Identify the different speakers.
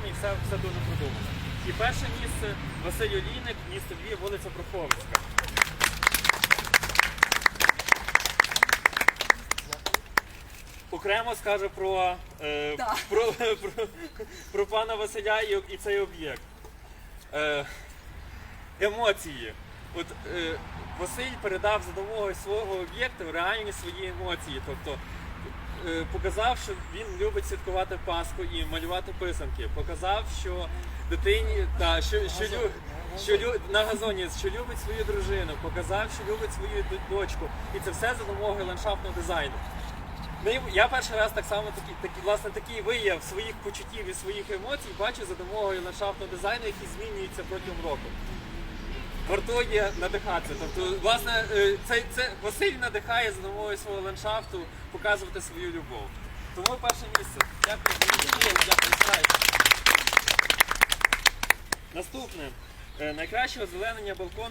Speaker 1: разом і все, все дуже продумано. І перше місце Василь Олійник, місто Львів, вулиця Проховицька. Окремо скажу про, е,
Speaker 2: да.
Speaker 1: про, про, про пана Василя і, і цей об'єкт. Е, емоції. От е, Василь передав за допомогою свого об'єкту реальні свої емоції. Тобто е, показав, що він любить святкувати Пасху і малювати писанки. Показав, що дитині та що, що, лю, що лю, на газоні, що любить свою дружину, показав, що любить свою дочку. І це все за допомогою ландшафтного дизайну. Ну, я перший раз так само такі, такі, власне, такий вияв своїх почуттів і своїх емоцій бачу за допомогою ландшафтного дизайну, який змінюється протягом року. Вартує надихатися. Тобто, власне, е, це, це Василь надихає за допомогою свого ландшафту показувати свою любов. Тому перше місце. Дякую. Дякую. Наступне. Е, Найкраще озеленення балкону